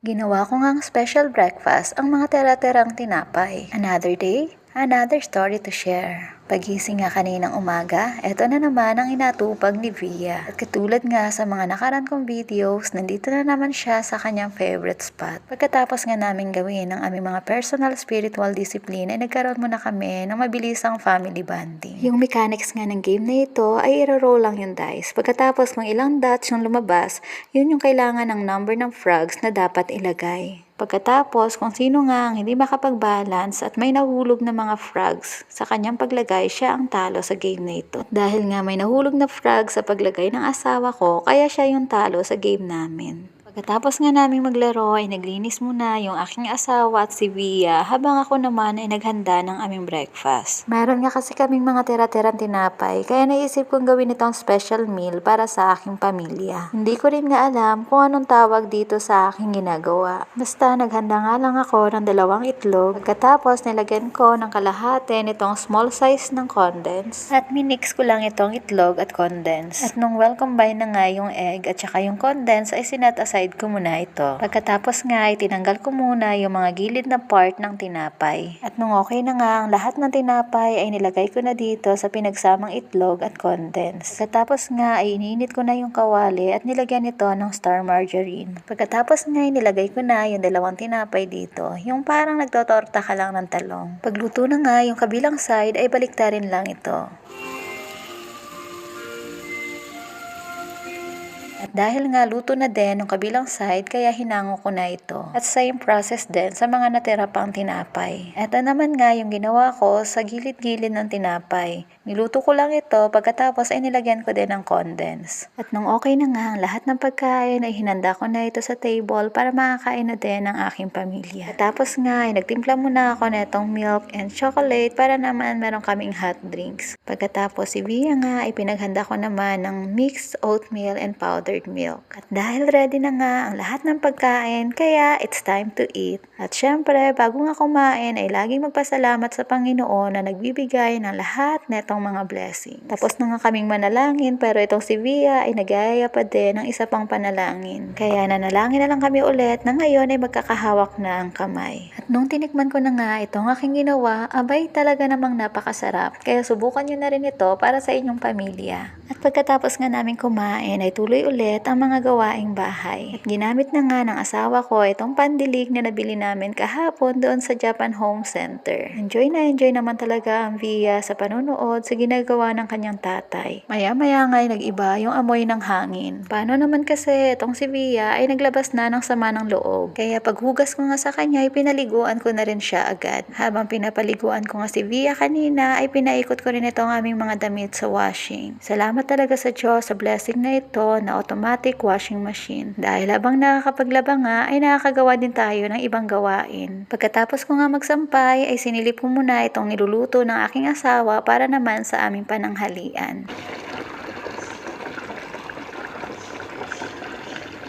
Ginawa ko ngang special breakfast ang mga tera-terang tinapay. Another day, another story to share. Pagising nga kaninang umaga, eto na naman ang inatupag ni Via. At katulad nga sa mga nakaraan kong videos, nandito na naman siya sa kanyang favorite spot. Pagkatapos nga namin gawin ang aming mga personal spiritual discipline, ay nagkaroon muna kami ng mabilisang family bonding. Yung mechanics nga ng game na ito ay iro-roll lang yung dice. Pagkatapos kung ilang dots yung lumabas, yun yung kailangan ng number ng frogs na dapat ilagay. Pagkatapos, kung sino nga ang hindi makapag-balance at may nahulog na mga frogs sa kanyang paglagay, siya ang talo sa game na ito. Dahil nga may nahulog na frog sa paglagay ng asawa ko, kaya siya yung talo sa game namin. Pagkatapos nga naming maglaro ay naglinis muna yung aking asawa at si Via habang ako naman ay naghanda ng aming breakfast. Meron nga kasi kaming mga tira-tirang tinapay kaya naisip kong gawin itong special meal para sa aking pamilya. Hindi ko rin nga alam kung anong tawag dito sa aking ginagawa. Basta naghanda nga lang ako ng dalawang itlog pagkatapos nilagyan ko ng kalahati nitong small size ng condense at minix ko lang itong itlog at condense. At nung well combine na nga yung egg at saka yung condense ay sinet aside ko muna ito. Pagkatapos nga ay tinanggal ko muna yung mga gilid na part ng tinapay. At nung okay na nga ang lahat ng tinapay ay nilagay ko na dito sa pinagsamang itlog at condense. Pagkatapos nga ay ininit ko na yung kawali at nilagyan ito ng star margarine. Pagkatapos nga ay nilagay ko na yung dalawang tinapay dito. Yung parang nagtotorta ka lang ng talong. Pagluto na nga yung kabilang side ay baliktarin lang ito. At dahil nga luto na din ng kabilang side, kaya hinango ko na ito. At same process din sa mga natira pang tinapay. Ito naman nga yung ginawa ko sa gilid-gilid ng tinapay. Niluto ko lang ito, pagkatapos ay nilagyan ko din ng condense. At nung okay na nga ang lahat ng pagkain, ay hinanda ko na ito sa table para makakain na din ang aking pamilya. At tapos nga ay nagtimpla muna ako na itong milk and chocolate para naman meron kaming hot drinks. Pagkatapos si Via nga ay pinaghanda ko naman ng mixed oatmeal and powdered milk. At dahil ready na nga ang lahat ng pagkain, kaya it's time to eat. At syempre, bago nga kumain ay laging magpasalamat sa Panginoon na nagbibigay ng lahat na itong mga blessings. Tapos na nga kaming manalangin pero itong si Via ay nagayaya pa din ng isa pang panalangin. Kaya nanalangin na lang kami ulit na ngayon ay magkakahawak na ang kamay. At nung tinikman ko na nga itong aking ginawa, abay talaga namang napakasarap. Kaya subukan nyo na rin ito para sa inyong pamilya. At pagkatapos nga namin kumain ay tuloy ulit ang mga gawaing bahay. At ginamit na nga ng asawa ko itong pandilig na nabili namin kahapon doon sa Japan Home Center. Enjoy na enjoy naman talaga ang Via sa panonood sa ginagawa ng kanyang tatay. Maya-maya nga ay nag-iba yung amoy ng hangin. Paano naman kasi itong si Via ay naglabas na ng sama ng loob. Kaya paghugas ko nga sa kanya ay pinaliguan ko na rin siya agad. Habang pinapaliguan ko nga si Via kanina ay pinaikot ko rin itong aming mga damit sa washing. Salamat talaga sa Diyos sa blessing na ito na automatic washing machine. Dahil habang nakakapaglaba nga ay nakakagawa din tayo ng ibang gawain. Pagkatapos ko nga magsampay ay sinilip ko muna itong niluluto ng aking asawa para naman sa aming pananghalian.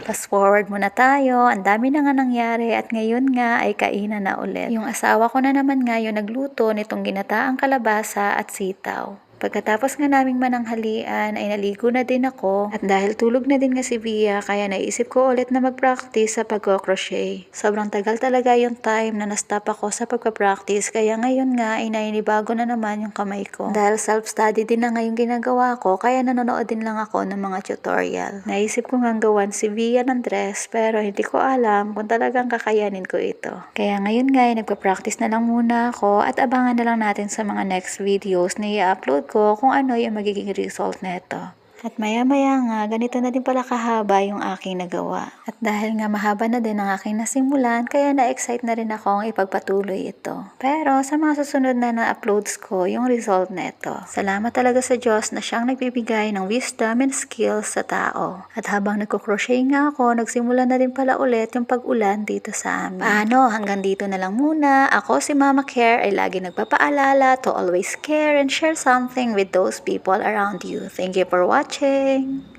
Fast forward muna tayo, ang dami na nga nangyari at ngayon nga ay kainan na ulit. Yung asawa ko na naman ngayon nagluto nitong ginataang kalabasa at sitaw. Pagkatapos nga naming mananghalian ay naligo na din ako at dahil tulog na din nga si Via kaya naisip ko ulit na mag-practice sa pagko-crochet. Sobrang tagal talaga yung time na na-stop ako sa pagpa-practice kaya ngayon nga ay nainibago na naman yung kamay ko. Dahil self-study din na nga ginagawa ko kaya nanonood din lang ako ng mga tutorial. Naisip ko nga gawan si Via ng dress pero hindi ko alam kung talagang kakayanin ko ito. Kaya ngayon nga ay nagpa-practice na lang muna ako at abangan na lang natin sa mga next videos na i-upload ko kung ano yung magiging result nito. At maya-maya nga, ganito na din pala kahaba yung aking nagawa. At dahil nga mahaba na din ang aking nasimulan, kaya na-excite na rin akong ipagpatuloy ito. Pero sa mga susunod na na-uploads ko, yung result nito. Salamat talaga sa Diyos na siyang nagbibigay ng wisdom and skills sa tao. At habang nagko-crochet nga ako, nagsimula na din pala ulit yung pag-ulan dito sa amin. Paano? Hanggang dito na lang muna. Ako si Mama Care ay lagi nagpapaalala to always care and share something with those people around you. Thank you for watching.